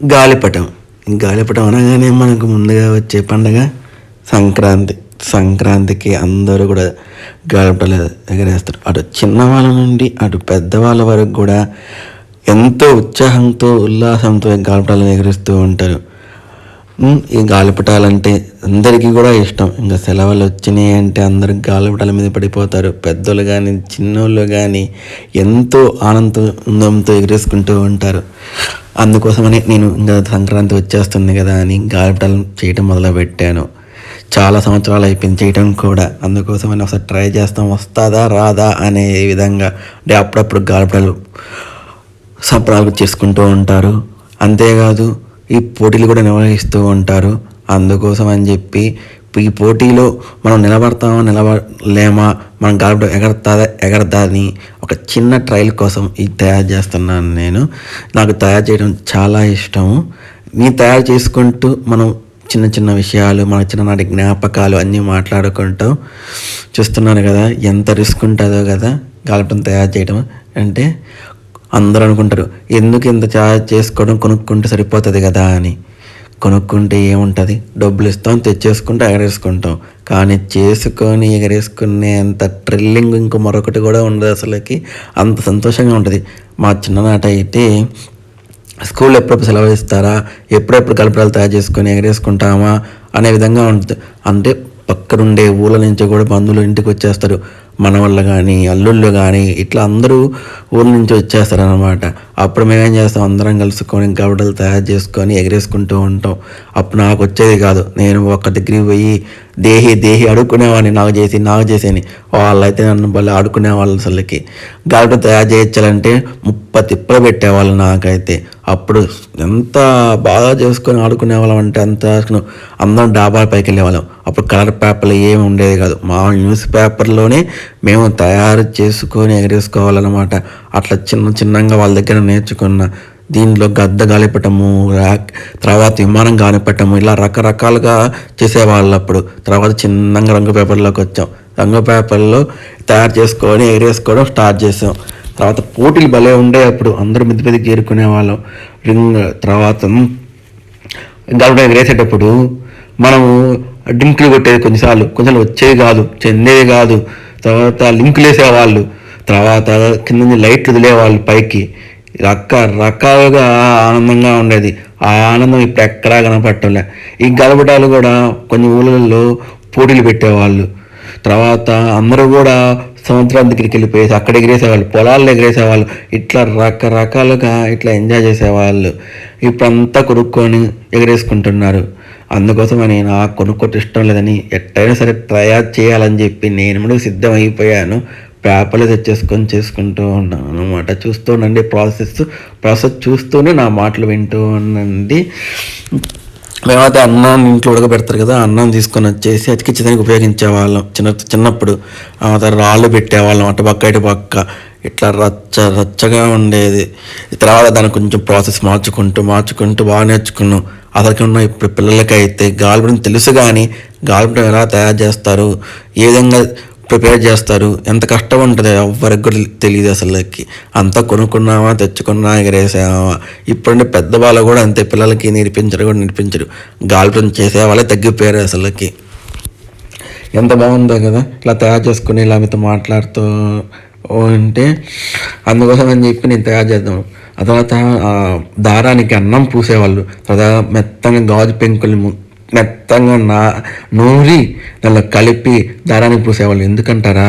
గాలిపటం. గాలిపటం అనగానే మనకు ముందుగా వచ్చే పండగ సంక్రాంతి. సంక్రాంతికి అందరూ కూడా గాలిపటాలు ఎగరేస్తారు. అటు చిన్నవాళ్ళ నుండి అటు పెద్దవాళ్ళ వరకు కూడా ఎంతో ఉత్సాహంతో ఉల్లాసంతో గాలిపటాలను ఎగరేస్తూ ఉంటారు. ఈ గాలిపటాలంటే అందరికీ కూడా ఇష్టం. ఇంకా సెలవులు వచ్చినాయి అంటే అందరూ గాలిపటాల మీద పడిపోతారు. పెద్దోళ్ళు కానీ చిన్నోళ్ళు కానీ ఎంతో ఆనందంతో ఎగరేసుకుంటూ ఉంటారు. అందుకోసమని నేను ఇంకా సంక్రాంతి వచ్చేస్తుంది కదా అని గాలిపటాలు చేయటం మొదలుపెట్టాను. చాలా సంవత్సరాలు అయిపోయింది చేయటం కూడా. అందుకోసమని ఒకసారి ట్రై చేస్తాం వస్తుందా రాదా అనే విధంగా. అంటే అప్పుడప్పుడు గాలిపటాలు సప్రాలు చేసుకుంటూ ఉంటారు. అంతేకాదు ఈ పోటీలు కూడా నిర్వహిస్తూ ఉంటారు. అందుకోసం అని చెప్పి ఈ పోటీలో మనం నిలబడతామా నిలబడలేమా మనం గడపడం ఎగరతాదా ఎగరదా అని ఒక చిన్న ట్రయల్ కోసం ఇది తయారు చేస్తున్నాను నేను. నాకు తయారు చేయడం చాలా ఇష్టము. నేను తయారు చేసుకుంటూ మనం చిన్న చిన్న విషయాలు మన చిన్ననాటి జ్ఞాపకాలు అన్నీ మాట్లాడుకుంటూ చూస్తున్నాను కదా ఎంత రిస్క్ ఉంటుందో కదా గలపడం తయారు చేయడం అంటే అందరూ అనుకుంటారు ఎందుకు ఇంత తయారు చేసుకోవడం కొనుక్కుంటే సరిపోతుంది కదా అని. కొనుక్కుంటే ఏముంటుంది? డబ్బులు ఇస్తాం తెచ్చేసుకుంటే ఎగరేసుకుంటాం. కానీ చేసుకొని ఎగరేసుకునే అంత థ్రిల్లింగ్ ఇంకో మరొకటి కూడా ఉండదు అసలుకి. అంత సంతోషంగా ఉంటుంది. మా చిన్ననాట అయితే స్కూల్ ఎప్పుడెప్పుడు సెలవు ఇస్తారా? ఎప్పుడెప్పుడు కలపరాలు తయారు చేసుకొని ఎగరేసుకుంటామా? అనే విధంగా ఉంటుంది. అంటే పక్కనుండే ఊళ్ళ నుంచి కూడా బంధువులు ఇంటికి వచ్చేస్తారు మనవాళ్ళు కానీ అల్లుళ్ళు కానీ ఇట్లా అందరూ ఊళ్ళ నుంచి వచ్చేస్తారు అనమాట అప్పుడు మేమేం చేస్తాం? అందరం కలుసుకొని గవడలు తయారు చేసుకొని ఎగరేసుకుంటూ ఉంటాం. అప్పుడు నాకు వచ్చేది కాదు. నేను ఒక దగ్గరికి పోయి దేహి దేహి అడుక్కునేవాడిని నాకు చేసి నాకు చేసేని వాళ్ళైతే నన్ను భలే ఆడుకునేవాళ్ళు అసలుకి. గవడ తయారు చేయించాలంటే ముప్ప తిప్పలు పెట్టేవాళ్ళు నాకైతే. అప్పుడు ఎంత బాగా చేసుకొని ఆడుకునేవాళ్ళం అంటే అంత అందరం డాబాల పైకి వెళ్ళేవాళ్ళం అప్పుడు కలర్ పేపర్లు ఏమి ఉండేది కాదు. మా న్యూస్ పేపర్లోనే మేము తయారు చేసుకొని ఎగరేసుకోవాలన్నమాట. అట్లా చిన్న చిన్నగా వాళ్ళ దగ్గర నేర్చుకున్న దీనిలో గద్ద గాలిపటము ర్యాక్ తర్వాత విమానం గాలిపటము ఇలా రకరకాలుగా చేసేవాళ్ళు అప్పుడు తర్వాత చిన్నగా రంగు పేపర్లోకి వచ్చాం. రంగు పేపర్లో తయారు చేసుకొని ఎగరేసుకోవడం స్టార్ట్ చేసాం. తర్వాత పోటీలు భలే ఉండే అప్పుడు. అందరూ మెద్ది మెద్ది చేరుకునే వాళ్ళం. రింగ్ తర్వాత గాలిపటం ఎగరేసేటప్పుడు మనము డ్రింక్లు కొట్టేది కొన్నిసార్లు. కొంచెం వచ్చేవి కాదు చెందేవి కాదు. తర్వాత లింకులు వేసేవాళ్ళు తర్వాత కింద నుంచి లైట్లు వదిలేవాళ్ళు పైకి. రకరకాలుగా ఆనందంగా ఉండేది. ఆ ఆనందం ఇప్పుడు ఎక్కడా కనపడటంలే. ఈ గలపటాలు కూడా కొన్ని ఊళ్ళల్లో పోటీలు పెట్టేవాళ్ళు. తర్వాత అందరూ కూడా సముద్రం దగ్గరికి వెళ్ళిపోయేసి అక్కడ ఎగిరేసేవాళ్ళు పొలాల్లో ఎగిరేసేవాళ్ళు. ఇట్లా రకరకాలుగా ఇట్లా ఎంజాయ్ చేసేవాళ్ళు. ఇప్పుడంతా కొనుక్కొని ఎగరేసుకుంటున్నారు. అందుకోసమని నాకు కొనుక్కోటి ఇష్టం లేదని ఎట్టయినా సరే తయారు చేయాలని చెప్పి నేను కూడా సిద్ధం అయిపోయాను పేపర్లు తెచ్చేసుకొని చేసుకుంటూ ఉన్నాను అనమాట చూస్తూ ఉండండి ప్రాసెస్. ప్రాసెస్ చూస్తూనే నా మాటలు వింటూ ఉండండి. మేమైతే అన్నం ఇంట్లో ఉడకబెడతారు కదా అన్నం తీసుకొని వచ్చేసి అతికించడానికి ఉపయోగించేవాళ్ళం. చిన్న చిన్నప్పుడు తర్వాత రాళ్ళు పెట్టేవాళ్ళం అటు పక్క ఇటు పక్క. ఇట్లా రచ్చ రచ్చగా ఉండేది. తర్వాత దాన్ని కొంచెం ప్రాసెస్ మార్చుకుంటూ మార్చుకుంటూ బాగా నేర్చుకున్నాం. అతనికి ఉన్న ఇప్పుడు పిల్లలకైతే గాలిపటం తెలుసు కానీ గాలిపటం ఎలా తయారు చేస్తారు? ఏ విధంగా ప్రిపేర్ చేస్తారు? ఎంత కష్టం ఉంటుంది ఎవరికి కూడా తెలియదు అసలుకి. అంతా కొనుక్కున్నామా తెచ్చుకున్నా ఎగరేసామా ఇప్పుడంటే పెద్దవాళ్ళు కూడా అంతే పిల్లలకి నేర్పించరు కూడా నేర్పించరు. గాలిపటం చేసే వాళ్ళే తగ్గిపోయారు అసలుకి. ఎంత బాగుందో కదా ఇలా తయారు చేసుకుని ఇలా మీతో మాట్లాడుతూ ఉంటే అందుకోసం అని చెప్పి నేను తయారు చేద్దాం. ఆ తర్వాత దారానికి అన్నం పూసేవాళ్ళు. తర్వాత మెత్తగా గాజు పెంకులు మెత్తంగా నా నూరి దానిలో కలిపి దారానికి పూసేవాళ్ళు. ఎందుకంటారా?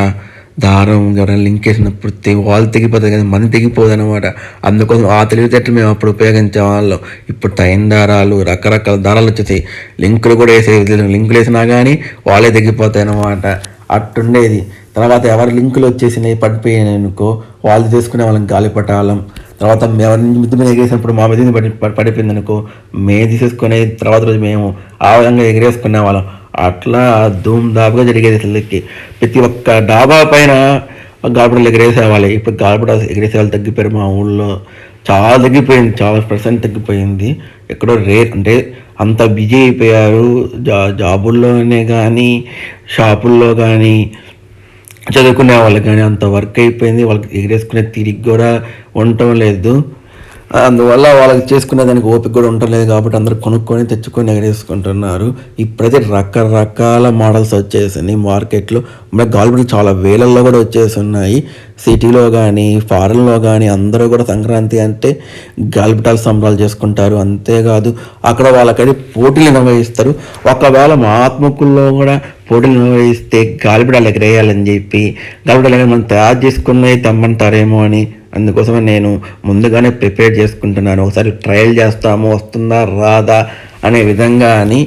దారం ఎవరైనా లింక్ వేసినప్పుడు వాళ్ళు తెగిపోతుంది కానీ మంది తెగిపోదు అనమాట అందుకోసం ఆ తెలివితేటలు మేము అప్పుడు ఉపయోగించే వాళ్ళం ఇప్పుడు టైం దారాలు రకరకాల దారాలు వచ్చేసి లింకులు కూడా వేసే లింకులు వేసినా కానీ వాళ్ళే తెగిపోతాయి అనమాట అట్టుండేది. తర్వాత ఎవరి లింకులు వచ్చేసినాయి పడిపోయాయి అనుకో వాళ్ళు తీసుకునే వాళ్ళని గాలిపటాలం. తర్వాత ఎవరి నుంచి మీద ఎగరేసినప్పుడు మా మీద పడి పడిపోయింది అనుకో మేము తీసేసుకునే తర్వాత రోజు మేము ఆ విధంగా ఎగరేసుకునే వాళ్ళం. అట్లా ధూమ్ దాపుగా జరిగేది అసలుకి. ప్రతి ఒక్క డాబా పైన గాలిపటాలు ఎగరేసేవాళ్ళు. ఇప్పుడు గాలిపటాలు ఎగరేసే వాళ్ళు తగ్గిపోయారు మా ఊళ్ళో. చాలా తగ్గిపోయింది చాలా పర్సెంట్ తగ్గిపోయింది. ఎక్కడో రే అంటే అంత బిజీ అయిపోయారు. జా జాబుల్లోనే కానీ షాపుల్లో కానీ చదువుకునే వాళ్ళకి కానీ అంత వర్క్ అయిపోయింది వాళ్ళకి ఎగరేసుకునే తిరిగి కూడా ఉండటం లేదు. అందువల్ల వాళ్ళకి చేసుకునే దానికి ఓపిక కూడా ఉండలేదు కాబట్టి అందరూ కొనుక్కొని తెచ్చుకొని ఎగరేసుకుంటున్నారు. ఇప్పుడైతే రకరకాల మోడల్స్ వచ్చేసినాయి మార్కెట్లో. మరి గాలిపటాలు చాలా వేలల్లో కూడా వచ్చేసి ఉన్నాయి సిటీలో కానీ ఫారెన్లో కానీ అందరూ కూడా సంక్రాంతి అంటే గాలిపటాలు సంబరాలు చేసుకుంటారు. అంతేకాదు అక్కడ వాళ్ళకని పోటీలు నిర్వహిస్తారు. ఒకవేళ మా ఆత్మకుల్లో కూడా పోటీలు వేస్తే గాలిపటాలు ఎగరేయాలని చెప్పి గాలిపటాలు ఎగర మనం తయారు చేసుకున్నవి తెమ్మంటారేమో అని అందుకోసమే నేను ముందుగానే ప్రిపేర్ చేసుకుంటున్నాను. ఒకసారి ట్రయల్ చేస్తాము వస్తుందా రాదా అనే విధంగా అని.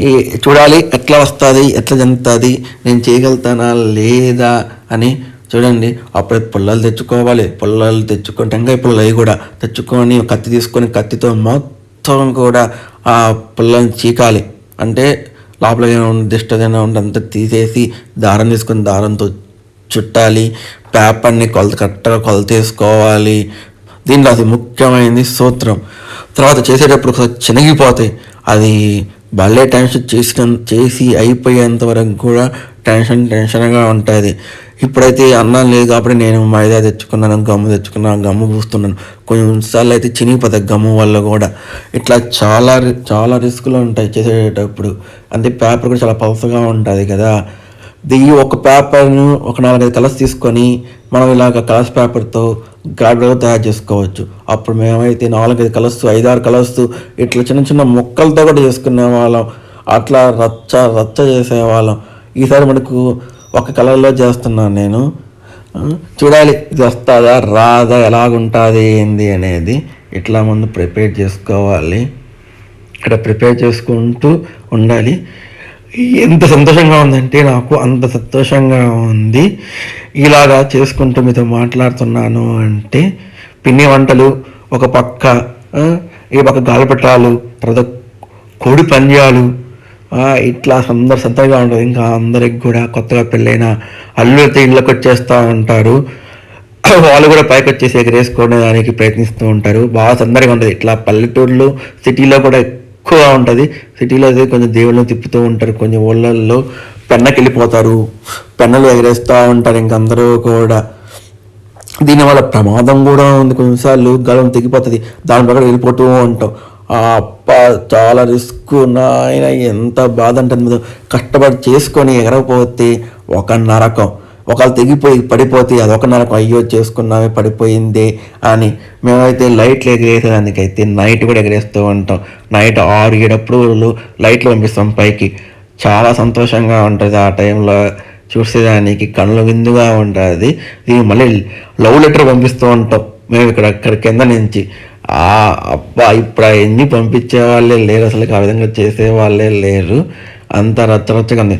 ఈ చూడాలి ఎట్లా వస్తుంది ఎట్లా జరుగుతుంది నేను చేయగలుగుతానా లేదా అని చూడండి. అప్పుడే పుల్లలు తెచ్చుకోవాలి. పుల్లలు తెచ్చుకొని టెంకాయ పుల్లలు అవి కూడా తెచ్చుకొని కత్తి తీసుకొని కత్తితో మొత్తం కూడా ఆ పుల్లని చీకాలి. అంటే లోపల ఏమైనా దిష్ట ఏదైనా ఉంటే అంతా తీసేసి దారం తీసుకొని దారంతో చుట్టాలి. పేపర్ని కొలత కరెక్ట్గా కొలత వేసుకోవాలి దీంట్లో అది ముఖ్యమైనది సూత్రం. తర్వాత చేసేటప్పుడు ఒకసారి చినిగిపోతాయి అది భలే టెన్షన్ చేసిన చేసి అయిపోయేంత వరకు కూడా టెన్షన్ టెన్షన్గా ఉంటుంది. ఇప్పుడైతే అన్నం లేదు కాబట్టి నేను మైదా తెచ్చుకున్నాను గమ్ము తెచ్చుకున్నాను గమ్ము పూస్తున్నాను. కొన్నిసార్లు అయితే చినిగిపోతాయి గమ్ము వల్ల కూడా. ఇట్లా చాలా రి- చాలా రిస్క్లు ఉంటాయి చేసేటప్పుడు. అంటే పేపర్ కూడా చాలా పలసగా ఉంటుంది కదా. దిగి ఒక పేపర్ను ఒక నాలుగైదు కలర్స్ తీసుకొని మనం ఇలాగ కలర్స్ పేపర్తో గాడిలో తయారు చేసుకోవచ్చు. అప్పుడు మేమైతే నాలుగైదు కలర్స్ ఐదారు కలర్స్ ఇట్లా చిన్న చిన్న ముక్కలతో కూడా చేసుకునే వాళ్ళం. అట్లా రచ్చ రచ్చ చేసేవాళ్ళం. ఈసారి మనకు ఒక కలర్లో చేస్తున్నాను నేను. చూడాలి ఇది వస్తుందా రాదా ఎలాగుంటుంది ఏంది అనేది ఇట్లా ముందు ప్రిపేర్ చేసుకోవాలి. ఇక్కడ ప్రిపేర్ చేసుకుంటూ ఉండాలి. ఎంత సంతోషంగా ఉందంటే నాకు అంత సంతోషంగా ఉంది. ఇలాగా చేసుకుంటూ మీతో మాట్లాడుతున్నాను అంటే పిన్ని వంటలు ఒక పక్క ఈ పక్క గాలిపటాలు తర్వాత కోడి పంద్యాలు ఇట్లా అందరు సంతగా ఉంటుంది ఇంకా అందరికి కూడా కొత్తగా పెళ్ళైన అల్లుడితే ఇళ్ళకి వచ్చేస్తూ ఉంటారు. వాళ్ళు కూడా పైకి వచ్చేసి ఎగరేసుకోవడానికి ప్రయత్నిస్తూ ఉంటారు. బాగా సందడిగా ఉంటుంది. ఇట్లా పల్లెటూళ్ళు సిటీలో కూడా ఎక్కువ ఉంటుంది. సిటీలో అయితే కొంచెం దేవుళ్ళని తిప్పుతూ ఉంటారు. కొంచెం ఊళ్ళల్లో పెన్నకి వెళ్ళిపోతారు పెన్నలు ఎగరేస్తూ ఉంటారు ఇంక అందరూ కూడా. దీనివల్ల ప్రమాదం కూడా ఉంది. కొన్నిసార్లు గలం తెగిపోతుంది. దాని ప్రకారం వెళ్ళిపోతూ ఉంటాం. అప్ప చాలా రిస్క్ నాయన ఎంత బాధ ఉంటుంది మీద కష్టపడి చేసుకొని ఎగరకపోతే ఒక నరకం. ఒకళ్ళు తెగిపోయి పడిపోతే అదొక నరకం. అయ్యో చేసుకున్నామే పడిపోయిందే అని. మేమైతే లైట్లు ఎగరేసేదానికైతే నైట్ కూడా ఎగరేస్తూ ఉంటాం. నైట్ ఆరు ఏడప్పుడు లైట్లు పంపిస్తాం పైకి. చాలా సంతోషంగా ఉంటుంది ఆ టైంలో. చూసేదానికి కళ్ళ విందుగా ఉంటుంది. దీనికి మళ్ళీ లవ్ లెటర్ పంపిస్తూ ఉంటాం. మేము ఇక్కడ ఇక్కడ కింద నుంచి. ఆ అబ్బా ఇప్పుడు అవన్నీ పంపించే వాళ్ళే లేరు అసలు ఆ విధంగా చేసే వాళ్ళే లేరు. అంత రచ్చరచ్చగా ఉంది.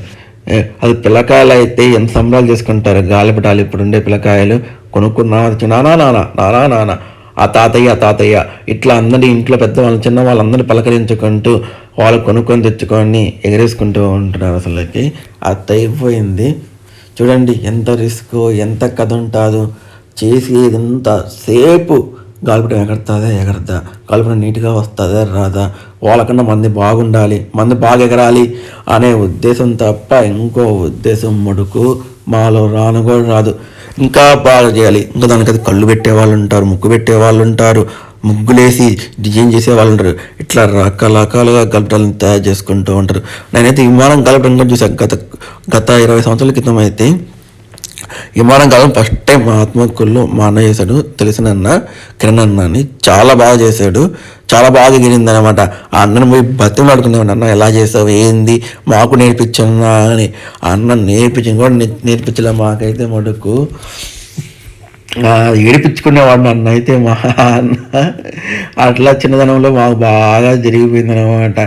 అది పిల్లకాయలు అయితే ఎంత సంబరాలు చేసుకుంటారు? గాలిపటాలు ఇప్పుడుండే పిల్లకాయలు కొనుక్కున్నా నానా నానా నానా నానా. ఆ తాతయ్య ఆ తాతయ్య ఇట్లా అందరి ఇంట్లో పెద్దవాళ్ళు చిన్న వాళ్ళందరినీ పలకరించుకుంటూ వాళ్ళు కొనుక్కొని తెచ్చుకొని ఎగరేసుకుంటూ ఉంటున్నారు అసలుకి. అది అయిపోయింది. చూడండి ఎంత రిస్క్ ఎంత కథ ఉంటుందో. చేసేది ఎంత సేపు గాలిపటం ఎగరుతుందా? ఎగరదా. గాలిపటం నీట్గా వస్తుందా? రాదా. వాళ్ళకన్నా మంది బాగుండాలి. మంది బాగా ఎగరాలి అనే ఉద్దేశం తప్ప ఇంకో ఉద్దేశం మడుకు మాలో రాను కూడా రాదు. ఇంకా బాగా చేయాలి. ఇంకా దానికి అది కళ్ళు పెట్టే వాళ్ళు ఉంటారు ముగ్గు పెట్టే వాళ్ళు ఉంటారు ముగ్గులేసి డిజైన్ చేసే వాళ్ళు ఉంటారు ఇట్లా రకరకాలుగా గల్పటాలను తయారు చేసుకుంటూ ఉంటారు. నేనైతే విమానం గలపడం కూడా చూసాను గత గత ఇరవై సంవత్సరాల క్రితం అయితే విమానం కాలం ఫస్ట్ టైం మా ఆత్మకుల్లో మా అన్న చేశాడు. తెలిసిన అన్న కిరణ్ అన్న అని చాలా బాగా చేశాడు. చాలా బాగా గిరింది అనమాట ఆ అన్నను పోయి బతిమలాడుకునేవాడు అన్న ఎలా చేసావు ఏంది మాకు నేర్పించన్నా అని. ఆ అన్న నేర్పించింది కూడా నేర్పించలే మాకైతే మటుకు. ఏడిపించుకునేవాడు నన్ను అయితే మా అన్న అట్లా చిన్నదనంలో మాకు బాగా జరిగిపోయింది అనమాట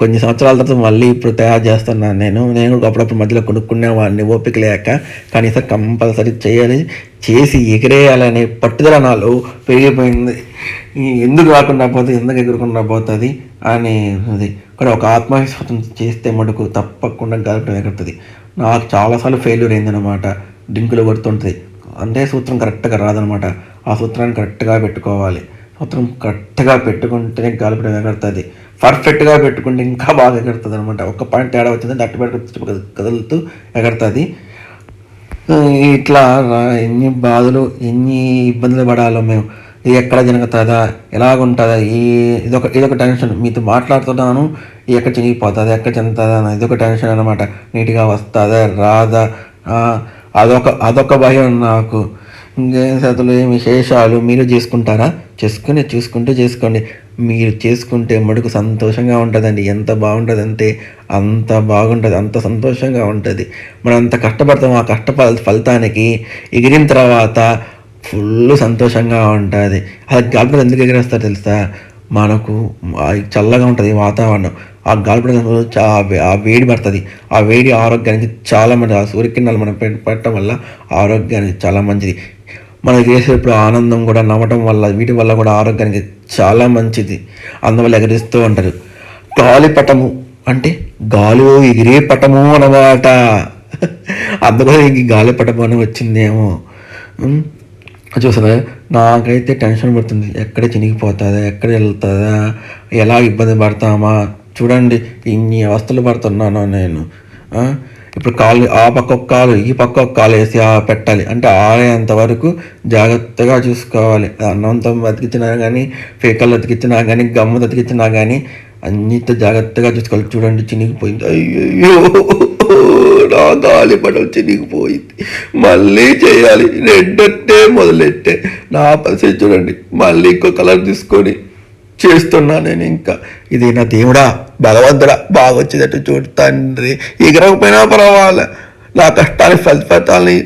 కొన్ని సంవత్సరాల తర్వాత మళ్ళీ ఇప్పుడు తయారు చేస్తున్నాను నేను. నేను కూడా అప్పుడప్పుడు మధ్యలో కొనుక్కునేవాడిని ఓపిక లేక కనీసం కంపల్సరీ చేయాలి. చేసి ఎగిరేయాలనే పట్టుదల నాలో పెరిగిపోయింది. ఎందుకు రాకుండా పోతుంది ఎందుకు ఎగురకుండా పోతుంది అని అది. కానీ ఒక ఆత్మవిశ్వాసం చేస్తే మటుకు తప్పకుండా గడపడం ఎగురుతుంది నాకు చాలాసార్లు ఫెయిల్యూర్ అయిందనమాట డింకులు కొడుతుంటుంది. అంటే సూత్రం కరెక్ట్గా రాదనమాట. ఆ సూత్రాన్ని కరెక్ట్గా పెట్టుకోవాలి. సూత్రం కరెక్ట్గా పెట్టుకుంటేనే గాలిపడం ఎగరుతుంది పర్ఫెక్ట్గా పెట్టుకుంటే ఇంకా బాగా ఎగరుతుంది అనమాట ఒక పాయింట్ తేడా వచ్చింది దట్టు పెట్టుకు కదులుతూ ఎగరుతుంది. ఇట్లా రా- ఎన్ని బాధలు ఎన్ని ఇబ్బందులు పడాలో మేము. ఇది ఎక్కడ జరుగుతుందా? ఎలాగుంటుందా? ఈ ఇదొక ఇదొక టెన్షన్. మీతో మాట్లాడుతున్నాను ఎక్కడ చినిగిపోతుంది ఎక్కడ చెందుతుందా అని ఇదొక టెన్షన్ అనమాట. నీట్గా వస్తుందా? రాదా? అదొక అదొక భయం నాకు. ఇంకేం ఏం విశేషాలు? మీరు చేసుకుంటారా? చేసుకుని చూసుకుంటే చేసుకోండి. మీరు చేసుకుంటే మడుకు సంతోషంగా ఉంటుందండి. ఎంత బాగుంటుంది అంటే అంత బాగుంటుంది. అంత సంతోషంగా ఉంటుంది. మనం అంత కష్టపడతాం. ఆ కష్ట ఫలితానికి ఎగిరిన తర్వాత ఫుల్ సంతోషంగా ఉంటుంది. అది గాలిపటం ఎందుకు ఎగిరేస్తారు తెలుసా? మనకు చల్లగా ఉంటుంది వాతావరణం. ఆ గాలిపటం ఆ వేడి పడుతుంది. ఆ వేడి ఆరోగ్యానికి చాలా మంచిది. ఆ సూర్యకిరణాలు మనం పెట్టడం వల్ల ఆరోగ్యానికి చాలా మంచిది. మనం చేసేటప్పుడు ఆనందం కూడా నవ్వటం వల్ల వీటి వల్ల కూడా ఆరోగ్యానికి చాలా మంచిది. అందువల్ల ఎగరిస్తూ ఉంటారు. గాలిపటము అంటే గాలి ఎగిరే పటము అన్నమాట. అందుకని ఈ గాలిపటము అని వచ్చిందేమో. చూసారా? నాకైతే టెన్షన్ పడుతుంది. ఎక్కడ చినిగిపోతుందా? ఎక్కడ వెళ్తుందా? ఎలా ఇబ్బంది పడతామా? చూడండి ఇన్ని అవస్థలు పడుతున్నాను నేను. ఇప్పుడు కాలు ఆ పక్క ఒక కాలు ఈ పక్క ఒక కాలు వేసి ఆ పెట్టాలి. అంటే ఆరేంత వరకు జాగ్రత్తగా చూసుకోవాలి. అన్నంతో బతికించినా కానీ పేకలు అతికించినా కానీ గమ్ము అతికించినా కానీ అన్నింత జాగ్రత్తగా చూసుకోవాలి. చూడండి చినిగిపోయింది. అయ్యో నా గాలి పడవ చినిగిపోయింది. మళ్ళీ చేయాలి. రెండట్టే మొదలెట్టే. నా పరిస్థితి చూడండి. మళ్ళీ ఇంకో కలర్ తీసుకొని చేస్తున్నా నేను ఇంకా. ఇది నా దేవుడా భగవంతుడా బాగా వచ్చేటట్టు చూడు తండ్రి. ఎగరకపోయినా పర్వాలే. నా కష్టాన్ని ఫలి ఫలితాన్ని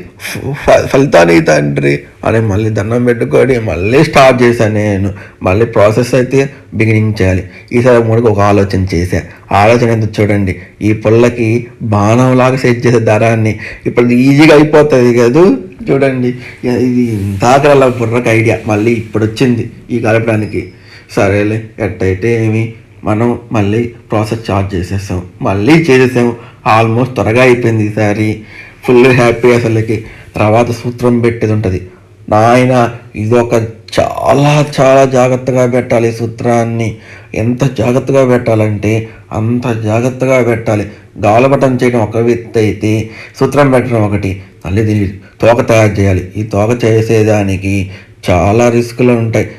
ఫలితాన్ని తండ్రి. అని మళ్ళీ దండం పెట్టుకొని మళ్ళీ స్టార్ట్ చేశాను నేను. మళ్ళీ ప్రాసెస్ అయితే బిగినింగ్ చేయాలి. ఈసారి మూడుకు ఒక ఆలోచన చేశా. ఆలోచన ఎంత చూడండి. ఈ పుల్లకి బాణంలాగా సెట్ చేసే దారాన్ని ఇప్పుడు ఈజీగా అయిపోతుంది కదా. చూడండి. ఇది దాకరల బుర్రకు ఐడియా. మళ్ళీ ఇప్పుడు వచ్చింది ఈ కలపడానికి. సరేలే ఎట్టయితే ఏమి మనం మళ్ళీ ప్రాసెస్ చార్జ్ చేసేసాం. మళ్ళీ చేసేసాం. ఆల్మోస్ట్ త్వరగా అయిపోయింది ఈసారి ఫుల్ హ్యాపీ అసలుకి. తర్వాత సూత్రం పెట్టేది ఉంటుంది. నాయన ఇది ఒక చాలా చాలా జాగ్రత్తగా పెట్టాలి సూత్రాన్ని. ఎంత జాగ్రత్తగా పెట్టాలంటే అంత జాగ్రత్తగా పెట్టాలి. గాలపటం చేయడం ఒక వ్యక్తి అయితే సూత్రం పెట్టడం ఒకటి. మళ్ళీ దీనికి తోక తయారు చేయాలి. ఈ తోక చేసేదానికి చాలా రిస్కులు ఉంటాయి.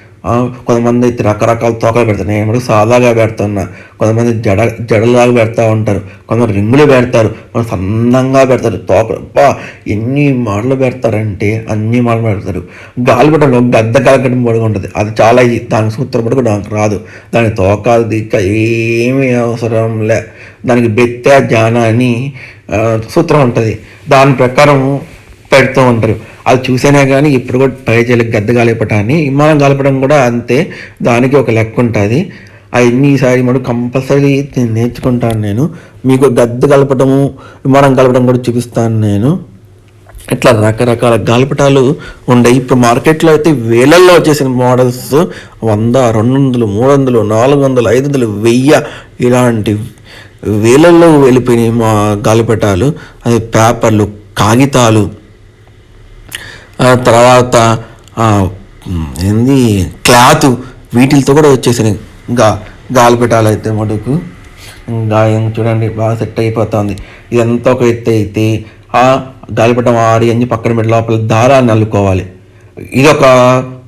కొంతమంది అయితే రకరకాల తోకలు పెడతారు. నేను మటుకు సాదాగా పెడుతున్నా. కొంతమంది జడ జడలాగా పెడతా ఉంటారు. కొంతమంది రింగులు పెడతారు. కొంత సన్నంగా పెడతారు. తోకలు అబ్బా ఎన్ని మోడలు పెడతారంటే అన్ని మోడలు పెడతారు. గాలిపటంలో గద్ద కలగడం కూడా ఉంటుంది. అది చాలా ఈ- దాని సూత్రం పడుకు నాకు రాదు. దాని తోక దిక్క ఏమీ అవసరం లే. దానికి బెత్త జాన అని సూత్రం ఉంటుంది. దాని ప్రకారం పెడుతూ ఉంటారు. అది చూసానే కానీ ఇప్పుడు కూడా ట్రై చేయలేదు గద్ద గాలిపటాన్ని విమానం గాలిపటం కూడా అంతే. దానికి ఒక లెక్క ఉంటుంది. అవి ఎన్నిసారి మనం కంపల్సరీ నేర్చుకుంటాను నేను. మీకు గద్ద కలపటము విమానం కలపడం కూడా చూపిస్తాను నేను. ఇట్లా రకరకాల గాలిపటాలు ఉండే ఇప్పుడు మార్కెట్లో అయితే వేలల్లో వచ్చేసిన మోడల్స్ వంద రెండు వందలు మూడు వందలు నాలుగు వందలు ఐదు వందలు వెయ్యి ఇలాంటి వేలల్లో వెళ్ళిపోయినాయి మా గాలిపటాలు. అది పేపర్లు కాగితాలు. తర్వాత ఆ, ఏంది క్లాత్ వీటితో కూడా వచ్చేసినాయి గా గాలి పెట్టాలైతే మటుకు. ఇంకా ఏం చూడండి బాగా సెట్ అయిపోతుంది. ఇదంతా ఒక ఎత్తు అయితే ఆ గాలిపటం ఆడి అన్ని పక్కన పెట్టి లోపల దారాన్ని అల్లుకోవాలి. ఇది ఒక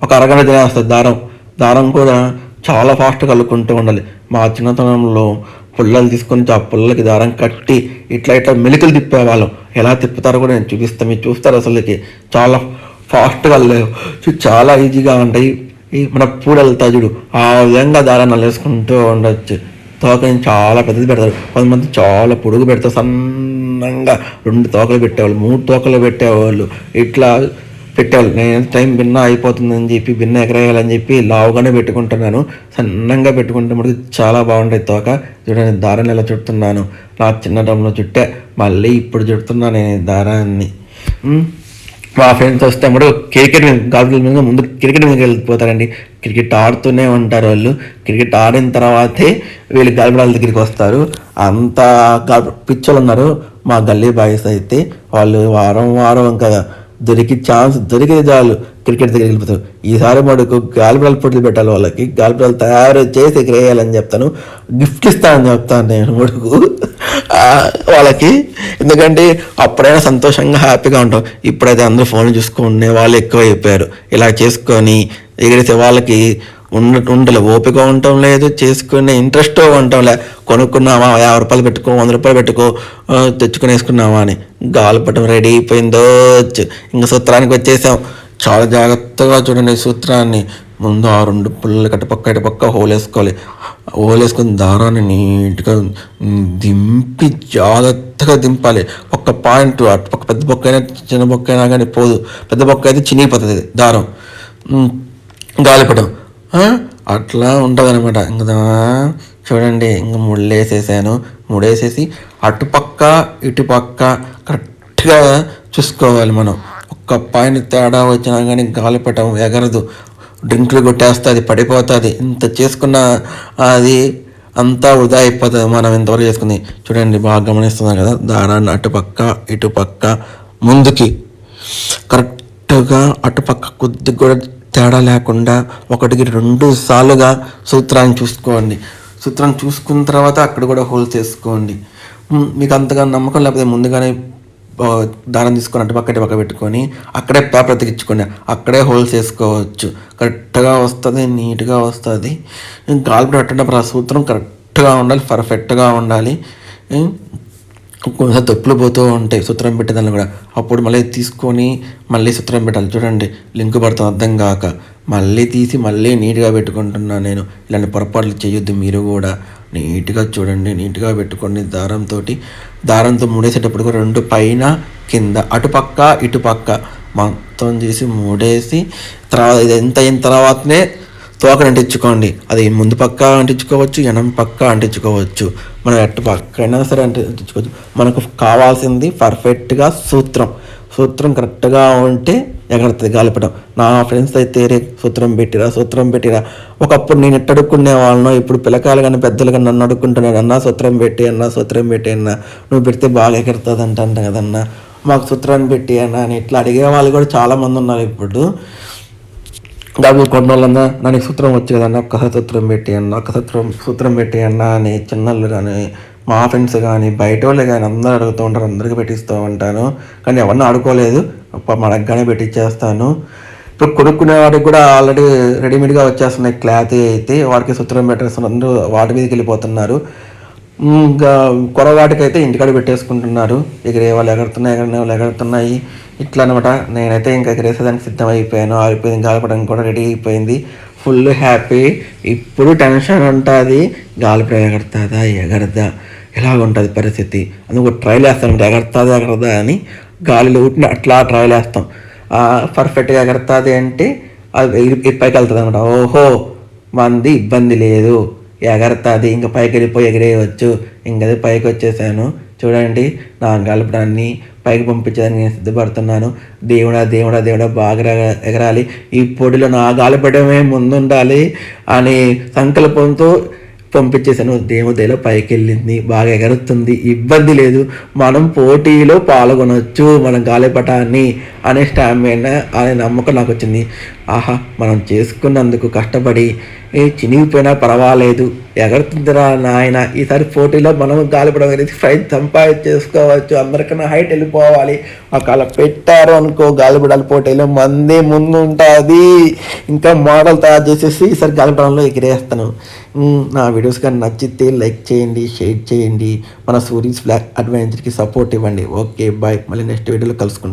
ఒక అరగంట తినేస్తుంది దారం. దారం కూడా చాలా ఫాస్ట్గా అల్లుకుంటూ ఉండాలి. మా చిన్నతనంలో పుల్లలు తీసుకొని ఆ పుల్లలకి దారం కట్టి ఇట్లా ఇట్లా మెలికలు తిప్పేవాళ్ళం. ఎలా తిప్పుతారో కూడా నేను చూపిస్తాను మీరు చూస్తారు అసలుకి. చాలా ఫాస్ట్గా లేవు చాలా ఈజీగా ఉంటాయి. ఈ మన పూడలు చూడు. ఆ విధంగా దారాన్ని అల్లేసుకుంటూ ఉండొచ్చు. తోకని చాలా పెద్దది పెడతారు. కొంతమంది చాలా పొడుగు పెడతారు. సన్నంగా రెండు తోకలు పెట్టేవాళ్ళు మూడు తోకలు పెట్టేవాళ్ళు. ఇట్లా పెట్టాలి. నేను టైం భిన్న అయిపోతుందని చెప్పి భిన్న ఎగరేయాలని చెప్పి లావుగానే పెట్టుకుంటున్నాను. సన్నంగా పెట్టుకుంటే మటుకు చాలా బాగుంటాయి తోక. చూడండి దారాన్ని ఎలా చుడుతున్నాను. నా చిన్నటంలో చుట్టే. మళ్ళీ ఇప్పుడు చుడుతున్నాను నేను ఈ దారాన్ని. మా ఫ్రెండ్స్ వస్తే మటు క్రికెట్ మీద గాజుల మీద ముందు క్రికెట్ మీదకి వెళ్ళిపోతారండి. క్రికెట్ ఆడుతూనే ఉంటారు వాళ్ళు. క్రికెట్ ఆడిన తర్వాతే వీళ్ళు గల్బడాల దగ్గరికి వస్తారు. అంత పిచ్చలు ఉన్నారు. మా గల్లీ బాయ్స్ అయితే వాళ్ళు వారం వారం ఇంకా దొరికి ఛాన్స్ దొరికిన చాలు. క్రికెట్ దగ్గర వెళ్ళిపోతాం ఈసారి మనకు గాలిపడాలు పోటీలు పెట్టాలి వాళ్ళకి. గాలిపడాలు తయారు చేసి ఎగరేయాలని చెప్తాను. గిఫ్ట్ ఇస్తానని చెప్తాను నేను మటుకు వాళ్ళకి. ఎందుకంటే అప్పుడైనా సంతోషంగా హ్యాపీగా ఉంటాం. ఇప్పుడైతే అందరూ ఫోన్ చూసుకునే వాళ్ళు ఎక్కువ అయిపోయారు ఇలా చేసుకొని ఎగిరితే వాళ్ళకి ఉండ ఉండలే ఓపిక ఉండటం లేదు చేసుకునే ఇంట్రెస్ట్ ఉండటం లే. కొనుక్కున్నామా యాభై రూపాయలు పెట్టుకో వంద రూపాయలు పెట్టుకో ఆ, తెచ్చుకొని వేసుకున్నామా అని గాలిపటం రెడీ అయిపోయిందో ఇంకా సూత్రానికి వచ్చేసాం. చాలా జాగ్రత్తగా చూడండి సూత్రాన్ని. ముందు ఆ రెండు పుల్లలు కట్టుపక్క ఇటుపక్క హోలేసుకోవాలి. హోలేసుకుని దారాన్ని నీట్గా దింపి జాగ్రత్తగా దింపాలి. ఒక్క పాయింట్ అటు పక్క పెద్ద బొక్క అయినా చిన్న బొక్క అయినా కానీ పోదు. పెద్ద బొక్క అయితే చినిగిపోతుంది దారం. గాలిపటం అట్లా ఉంటుంది అనమాట ఇంకా చూడండి ఇంకా ముళ్ళేసేసాను. ముడేసేసి అటుపక్క ఇటుపక్క కరెక్ట్గా చూసుకోవాలి మనం. ఒక్క పాయింట్ తేడా వచ్చినా కానీ గాలిపటం ఎగరదు. డ్రింకులు కొట్టేస్తుంది పడిపోతుంది. ఇంత చేసుకున్న అది అంతా వృధా అయిపోతుంది మనం ఇంతవరకు చేసుకుంది. చూడండి బాగా గమనిస్తున్నాం కదా దారాన్ని అటుపక్క ఇటుపక్క ముందుకి. కరెక్ట్గా అటుపక్క కొద్దిగా కూడా తేడా లేకుండా ఒకటికి రెండు సార్లుగా సూత్రాన్ని చూసుకోండి. సూత్రాన్ని చూసుకున్న తర్వాత అక్కడ కూడా హోల్ చేసుకోండి. మీకు అంతగా నమ్మకం లేకపోతే ముందుగానే దారం తీసుకొని అటు పక్క పక్క పెట్టుకొని అక్కడే పేపర్ అతికించుకోండి అక్కడే హోల్స్ వేసుకోవచ్చు కరెక్ట్గా వస్తుంది నీట్గా వస్తుంది. గాలి పెట్టేటప్పుడు ఆ సూత్రం కరెక్ట్గా ఉండాలి పర్ఫెక్ట్గా ఉండాలి. కొంచెం తప్పులు పోతూ ఉంటాయి. సూత్రం పెట్టేదాన్ని కూడా. అప్పుడు మళ్ళీ తీసుకొని మళ్ళీ సూత్రం పెట్టాలి. చూడండి లింక్ పడతాం అర్థం కాక. మళ్ళీ తీసి మళ్ళీ నీట్గా పెట్టుకుంటున్నాను నేను. ఇలాంటి పొరపాట్లు చేయొద్దు మీరు కూడా. నీట్గా చూడండి నీట్గా పెట్టుకోండి దారంతో దారంతో మూడేసేటప్పుడు కూడా రెండు పైన కింద అటుపక్క ఇటుపక్క. మొత్తం చేసి మూడేసి తర్వాత ఇది ఎంత అయిన తర్వాతనే తోకను అంటించుకోండి. అది ముందు పక్క అంటించుకోవచ్చు ఎనం పక్క అంటించుకోవచ్చు. మనం ఎట్టు పక్క అయినా సరే అంటించుకోవచ్చు. మనకు కావాల్సింది పర్ఫెక్ట్గా సూత్రం. సూత్రం కరెక్ట్గా ఉంటే ఎగడతది గాలిపటం. నా ఫ్రెండ్స్ అయితే రే సూత్రం పెట్టిరా సూత్రం పెట్టిరా. ఒకప్పుడు నేను ఎట్ట అడుక్కునే వాళ్ళను ఇప్పుడు పిల్లకాయలు కానీ పెద్దలు కానీ నన్ను అడుక్కుంటున్నాను అన్నా సూత్రం పెట్టి అన్నా సూత్రం పెట్టి అన్నా నువ్వు పెడితే బాగా ఎగురుతుంది అంట కదన్నా. మాకు సూత్రాన్ని పెట్టి అన్నా అని ఇట్లా అడిగే వాళ్ళు కూడా చాలామంది ఉన్నారు ఇప్పుడు. డబ్బులు కొన్న వాళ్ళన్నా నాకు సూత్రం వచ్చేదన్న కదన్నా ఒక్క సూత్రం పెట్టి అన్న ఒక్క సూత్రం సూత్రం పెట్టి అన్న అని చిన్నళ్ళు కానీ మా ఫ్రెండ్స్ కానీ బయట వాళ్ళే కానీ అందరూ అడుగుతూ ఉంటారు అందరికీ పెట్టిస్తూ ఉంటాను. కానీ ఎవరిని ఆడుకోలేదు. మనకు పెట్టించేస్తాను ఇప్పుడు కొనుక్కునే వాడికి కూడా ఆల్రెడీ రెడీమేడ్గా వచ్చేస్తున్నాయి క్లాత్ అయితే వాడికి సూత్రం పెట్టేస్తున్నారు. అందరూ వాటి మీదకి వెళ్ళిపోతున్నారు. ఇంకా కొరవాటికైతే ఇంటికాడ పెట్టేసుకుంటున్నారు. ఎగిరే వాళ్ళు ఎగరుతున్నాయి ఎగరనే వాళ్ళు ఎగరుతున్నాయి. ఇట్లా అనమాట నేనైతే ఇంకా ఎగరేసేదానికి సిద్ధం అయిపోయాను ఆగిపోయింది గాలిపడానికి కూడా రెడీ అయిపోయింది. ఫుల్ హ్యాపీ ఇప్పుడు టెన్షన్ ఉంటుంది. గాలిపడ ఎగరుతుందా? ఎగరదా? ఎలాగ ఉంటుంది పరిస్థితి? అందుకు ట్రైల్ వేస్తాను ఎగరుతుందా ఎగరదా అని గాలిలో ఉట్టిన అట్లా ట్రైల్ వేస్తాం. పర్ఫెక్ట్గా ఎగరుతుంది అంటే అది పైకి వెళ్తుంది అనమాట. ఓహో! మంది ఇబ్బంది లేదు. ఎగరతాది. ఇంకా పైకి వెళ్ళిపోయి ఎగిరేయవచ్చు. ఇంకది పైకి వచ్చేసాను చూడండి నా గలపడాన్ని పైకి పంపించడానికి నేను సిద్ధపడుతున్నాను. దేవుడా దేవుడా దేవుడా బాగా ఎగ- ఎగరాలి. ఈ పొడిలో నా గాలిపడమే ముందుండాలి అనే సంకల్పంతో పంపించేశాను. దేవదేలో పైకి వెళ్ళింది బాగా ఎగరుతుంది. ఇబ్బంది లేదు. మనం పోటీలో పాల్గొనవచ్చు మనం గాలిపటాన్ని అనే స్టామినా అనే నమ్మకం నాకు వచ్చింది ఆహా మనం చేసుకున్నందుకు కష్టపడి ఏ చినిగిపోయినా పర్వాలేదు. ఎగరుతుందిరా నాయన ఈసారి పోటీలో మనం గాలిపడం అనేది ప్రైజ్ సంపాదించేసుకోవచ్చు. అందరికన్నా హైట్ వెళ్ళిపోవాలి. ఒకవేళ పెట్టారు అనుకో గాలిపడాల పోటీలో మందే ముందు ఉంటుంది. ఇంకా మోడల్ తయారు చేసేసి ఈసారి గాలిపడంలో ఎగిరేస్తాను. నా వీడియోస్ కానీ నచ్చితే లైక్ చేయండి షేర్ చేయండి. మన సూరీస్ బ్లాక్ అడ్వెంచర్కి సపోర్ట్ ఇవ్వండి. ఓకే బాయ్ మళ్ళీ నెక్స్ట్ వీడియోలో కలుసుకుంటాం